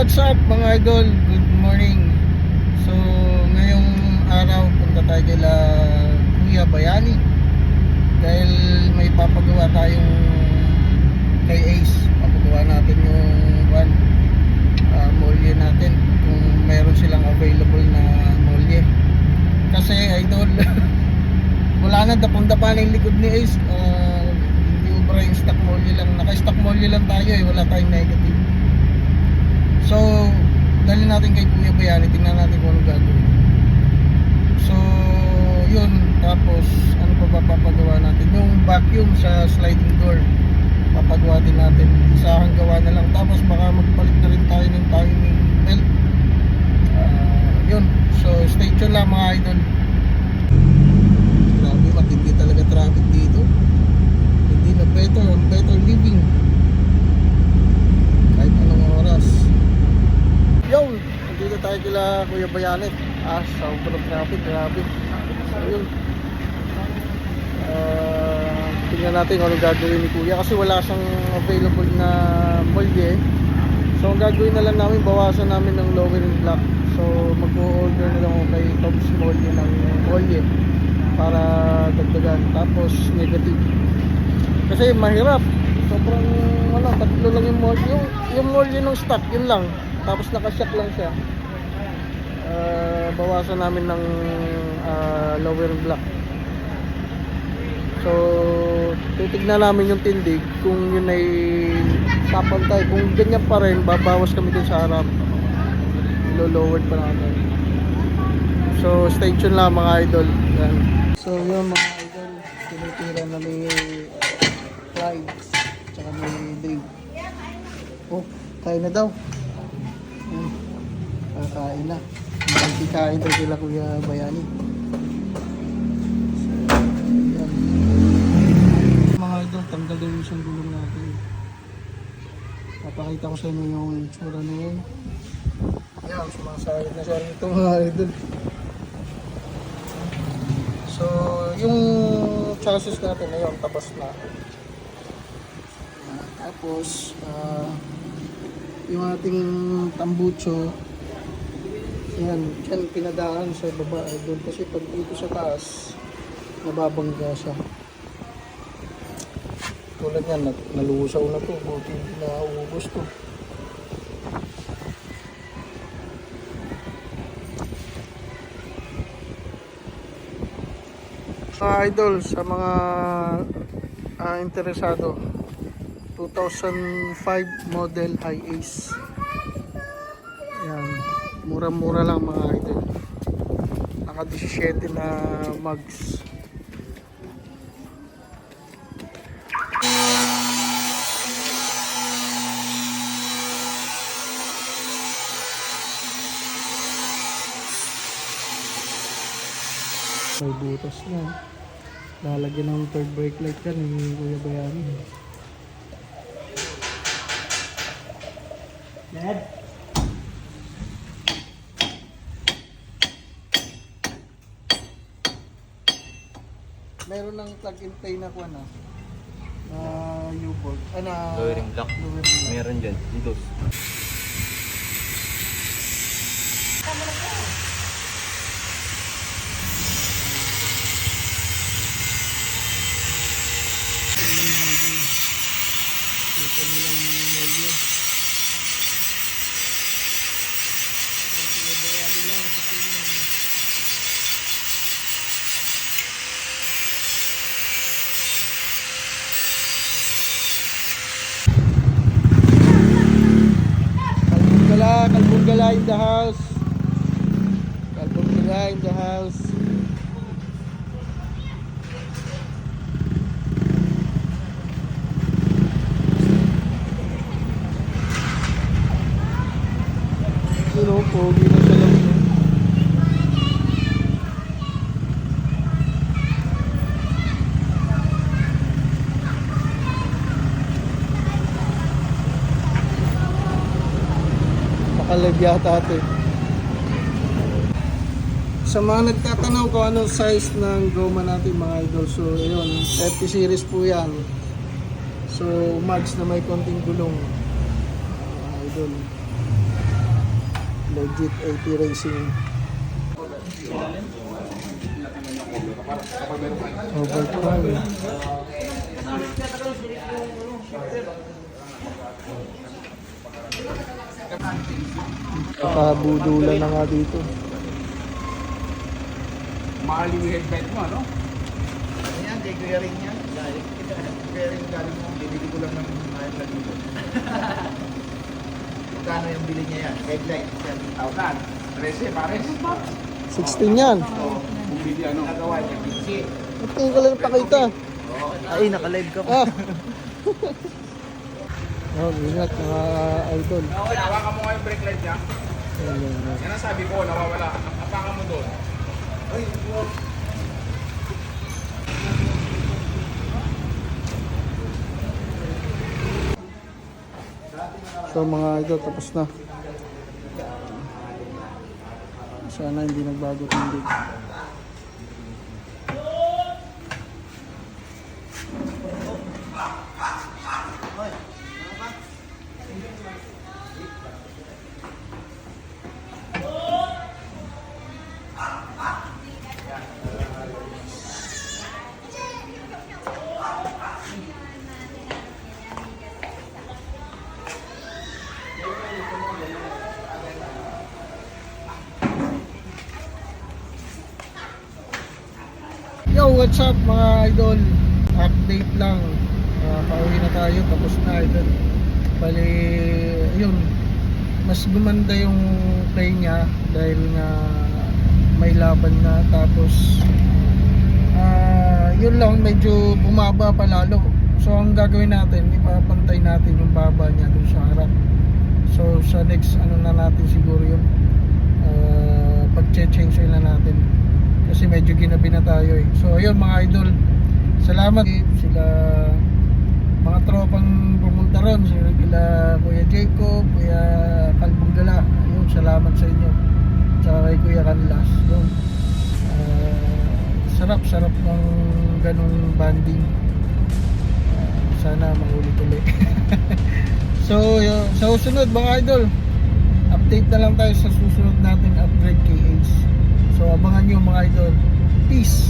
what's up mga idol? Good morning. So, ngayong araw punta tayo kila Kuya Bayani. Dahil may papagawa tayong kay Ace. Papagawa natin yung one uh, molye natin kung meron silang available na molye. Kasi idol, wala na dapang-dapa na yung likod ni Ace. Uh, yung stock molye lang. Naka-stock molye lang tayo eh. Wala tayong negative. Natin kay Kuya Bayani, tingnan natin kung ano gagawin. So, yun. Tapos, ano pa ba papagawa natin? Yung vacuum sa sliding door. Papagawa din natin. Isahang gawa na lang. Tapos, baka magpalit na rin tayo ng timing belt. Ah, yun. So, stay tuned lang mga idol. Grabe, matindi talaga traffic dito. Hindi na better, better living. Kahit anong oras. Yo, kila Kuya Bayanet. Ah, sobrang traffic, grabe. So, yun. Ah, tingnan natin kung anong gagawin ni Kuya kasi wala siyang available na molye. So, ang gagawin na lang namin, bawasan namin ng lowering block. So, mag-order na lang kay Tom's Molye ng molye para dagdagan. Tapos, negative. Kasi mahirap. Sobrang, ano, tatlo lang yung molye. Yung, yung molye ng stock, yun lang. Tapos nakashock lang siya. Ah, bawasan namin ng ah, lower block. So, titignan namin yung tindig kung yun ay papantay. Kung ganyan pa rin, babawas kami dun sa harap. Ilo-lowered pa namin. So, stay tuned lang mga idol. Yan. So, yun mga idol. Tinitira na ni Clyde. Tsaka ni Dave. Oh, kain na daw. Kakain na. Hindi kain daw sila Kuya Bayani. So. Mga idol, tanggal din yung isang gulong natin. Papakita ko sa inyo yung itsura na yun. Yan, sumasayad na siya rito mga idol. So, yung chassis natin ngayon, tapos na. Ah, tapos, ah, yung ating tambucho, yan, dyan pinadaan sa baba ay doon kasi pag dito sa taas, nababangga siya. Tulad yan, nalusaw na to, buti na uubos to. Mga idol, sa mga ah, interesado, 2005 model high ace. Yan, mura-mura lang mga idol. Naka 17 na mugs. May butas na. Lalagyan ng third brake light yan ni Kuya Bayani. Dad? Meron ng plug and play na kuha na. Na U-bolt. Ah, na... Lowering block. Lowering block. Meron dyan. Dito. Ito mo lang medyo. Sinabayado lang sa kanya. Kalbungala, Kalbungala in the house. Kalbungala in the house. Pero pogi na siya lang. no? Makalag yata ito eh. Sa mga nagtatanong kung anong size ng goma natin mga idol, so yun, 30 series po yan. So, mags na may konting gulong. Mga idol. Legit 80 Racing. Overtime. Nakabudulan na nga dito. Mahal yung headband mo, ano? Ayan, kay Kuya Ring yan. Kuya Ring galing mo, bibili ko lang ng mahal na dito. Magkano yung bili niya yan? Headlight. Yan. Tautan. 13, pares. 16 yan. Bumili ano. Nagawa niya, Vinci. Ba't tingin ka lang pakita? Ay, nakalive ka Ah! oh, ingat mga idol. Okay, hawakan mo nga yung brake light niya. Ayan. Yan ang sabi ko, nawawala. Hawakan mo doon. So mga idol, tapos na. Sana hindi nagbago tindig. What's up mga idol? Update lang. Uh, pauwi na tayo, tapos na idol. Bali, yun. Mas gumanda yung play niya dahil nga may laban na tapos ah yun lang medyo bumaba pa lalo. So ang gagawin natin, ipapantay natin yung baba niya dun sa harap. So sa next ano na natin siguro yun. Uh, pag-change oil na natin kasi medyo ginabi na tayo ayun mga idol, salamat sila mga tropang pumunta ron, sila Kuya Jacob, Kuya Kalbong Gala. Ayun, salamat sa inyo. Tsaka kay Kuya Canlas. Yun. Ah, sarap, sarap ng ganong banding. Ah, sana maulit ulit. so, yun, sa susunod mga idol, update na lang tayo sa susunod nating upgrade Ace. So abangan nyo mga idol. Peace!